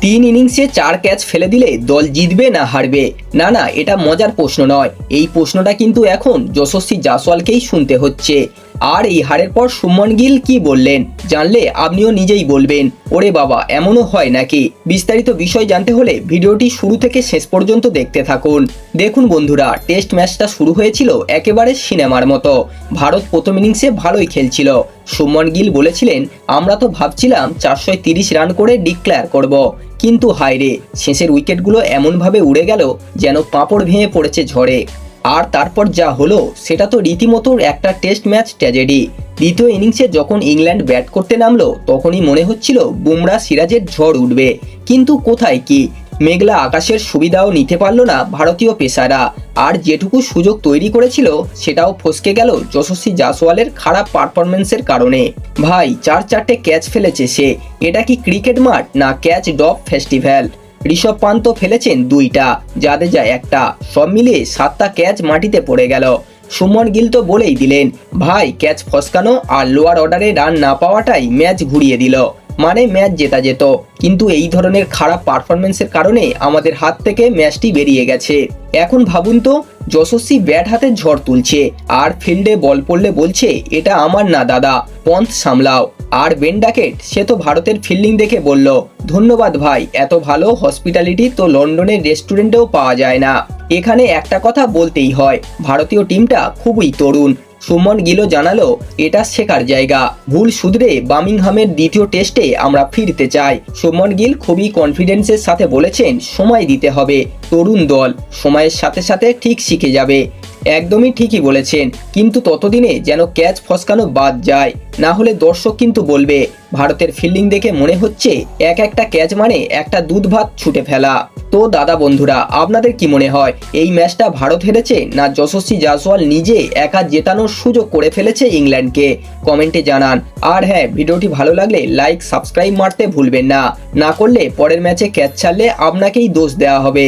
তিন ইনিংসে চার ক্যাচ ফেলে দিলে দল জিতবে না হারবে? না না, এটা মজার প্রশ্ন নয়। এই প্রশ্নটা কিন্তু এখন যশস্বী জাসওয়ালকেই শুনতে হচ্ছে। আর এই হারের পর সুমন গিল কি বললেন? জানলে আপনিও নিজেই বলবেন। ওরে বাবা, এমনও হয় নাকি? বিস্তারিত বিষয় জানতে হলে ভিডিওটি শুরু থেকে শেষ পর্যন্ত দেখতে থাকুন। দেখুন বন্ধুরা, টেস্ট ম্যাচটা শুরু হয়েছিল একেবারে সিনেমার মতো। ভারত প্রথম ইনিংসে ভালোই খেলছিল। সুমন গিল বলেছিলেন, আমরা তো ভাবছিলাম চারশো রান করে ডিক্লেয়ার করব। কিন্তু হায়রে শেষের উইকেটগুলো এমনভাবে উড়ে গেল যেন পাঁপড় ভেঙে পড়েছে ঝড়ে। আর তারপর যা হলো, সেটা তো রীতিমতো একটা টেস্ট ম্যাচ ট্র্যাজেডি। দ্বিতীয় ইনিংসে যখন ইংল্যান্ড ব্যাট করতে নামলো, তখনই মনে হচ্ছিল বুমরা সিরাজের ঝড় উঠবে। কিন্তু কোথায় কি? মেঘলা আকাশের সুবিধাও নিতে পারল না ভারতীয় পেসাররা আর যেটুকু সুযোগ তৈরি করেছিল, সেটাও ফসকে গেল যশস্বী জাসওয়ালের খারাপ পারফরমেন্সের কারণে। ভাই, চার চারটে ক্যাচ ফেলেছে সে। এটা কি ক্রিকেট মাঠ না catch drop festival Rishabh Pant ফেলেছেন দুইটা, জাদেজা একটা। সব মিলিয়ে সাতটা ক্যাচ মাটিতে পড়ে গেল। সুমন গিল তো বলেই দিলেন, ভাই ক্যাচ ফসকানো আর লোয়ার অর্ডারে রান না পাওয়াটাই ম্যাচ ঘুরিয়ে দিল। মানে ম্যাচ জেতা যেত। কিন্তু এই ধরনের খারাপ পারফরমেন্সের কারণে আমাদের হাত থেকে ম্যাচটি বেরিয়ে গেছে। এখন ভাবুন তো, যশস্বী ব্যাট হাতে ঝড় তুলছে, আর ফিল্ডে বল পড়লে বলছে, এটা আমার না দাদা, পন্থ সামলাও। আর বেন্ডাকেট সে তো ভারতের ফিল্ডিং দেখে বলল, ধন্যবাদ ভাই, এত ভালো হসপিটালিটি তো লন্ডনের রেস্টুরেন্টেও পাওয়া যায় না। এখানে একটা কথা বলতেই হয়, ভারতীয় টিমটা খুবই তরুণ সুমন গিলও জানালো, এটা শেখার জায়গা। ভুল শুধরে বামিংহামের দ্বিতীয় টেস্টে আমরা ফিরতে চাই। সুমন গিল খুবই কনফিডেন্সের সাথে বলেছেন, সময় দিতে হবে, তরুণ দল। সময়ের সাথে সাথে ঠিক শিখে যাবে। একদমই ঠিকই বলেছেন, কিন্তু ততদিনে যেন ক্যাচ ফসকানো বাদ যায়। না হলে দর্শক কিন্তু বলবে, ভারতের ফিল্ডিং দেখে মনে হচ্ছে এক একটা ক্যাচ মানে একটা দুধ ভাত ছুটে ফেলা। তো দাদা বন্ধুরা, আপনাদের কি মনে হয়, এই ম্যাচটা ভারত হেরেছে না যশস্বী জাসওয়াল নিজে একা জেতানোর সুযোগ করে ফেলেছে ইংল্যান্ডকে? কমেন্টে জানান। আর হ্যাঁ ভিডিওটি ভালো লাগলে লাইক, সাবস্ক্রাইব মারতে ভুলবেন না। না করলে পরের ম্যাচে ক্যাচ ছাড়লে আপনাকেই দোষ দেওয়া হবে।